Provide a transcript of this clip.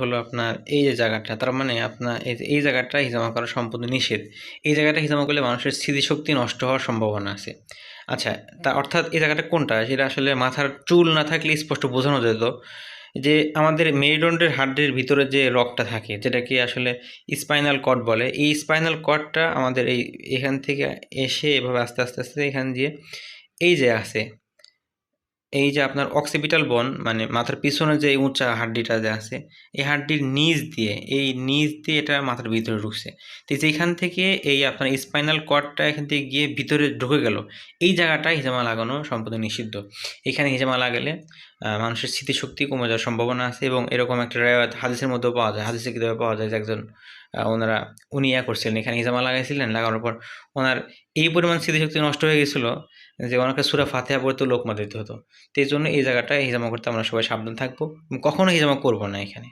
হলো আপনার এই যে জায়গাটা, তার মানে আপনার এই জায়গাটা হিজামা করা সম্পূর্ণ নিষেধ। এই জায়গাটা হিজামা করলে মানুষের স্মৃতিশক্তি নষ্ট হওয়ার সম্ভাবনা আছে। আচ্ছা তা অর্থাৎ এই জায়গাটা কোনটা? সেটা আসলে মাথার চুল না থাকলে স্পষ্ট বোঝানো যেত যে, আমাদের মেরুদণ্ডের হাড্ডির ভিতরে যে রগটা থাকে, যেটাকে আসলে স্পাইনাল কর্ড বলে, এই স্পাইনাল কর্ডটা আমাদের এই, এখান থেকে এসে এভাবে আস্তে আস্তে আস্তে এখান দিয়ে এই যে আছে এই যে আপনার অক্সিপিটাল বন মানে মাথার পিছনে যে উঁচা হাড্ডিটা যে আছে, এই হাড্ডির নিচ দিয়ে, এই নিচ দিয়ে এটা মাথার ভিতরে ঢুকছে। তো যেখান থেকে এই আপনার স্পাইনাল কর্ডটা এখান থেকে গিয়ে ভিতরে ঢুকে গেল, এই জায়গাটা হিজামা লাগানো সম্পূর্ণ নিষিদ্ধ। এখানে হিজামা লাগালে মানুষের স্মৃতিশক্তি কমে যাওয়ার সম্ভাবনা আছে এবং এরকম একটা রেওয়ায়ত হাদিসের মধ্যেও পাওয়া যায়। হাদিসের কিতাবে পাওয়া যায় যে একজন ওনারা, উনি ইয়া করছিলেন, এখানে ইজামা লাগাইছিলেন, লাগানোর পর ওনার এই পরিমাণ স্মৃতিশক্তি নষ্ট হয়ে গেছিল যে ওনাকে সুরা ফাতেহা পড়তে লোকমা দিতে হতো। তো এই জন্য এই জায়গাটায় হিজামা করতে আমরা সবাই সাবধান থাকব কখনো হিজামা করব না এখানে।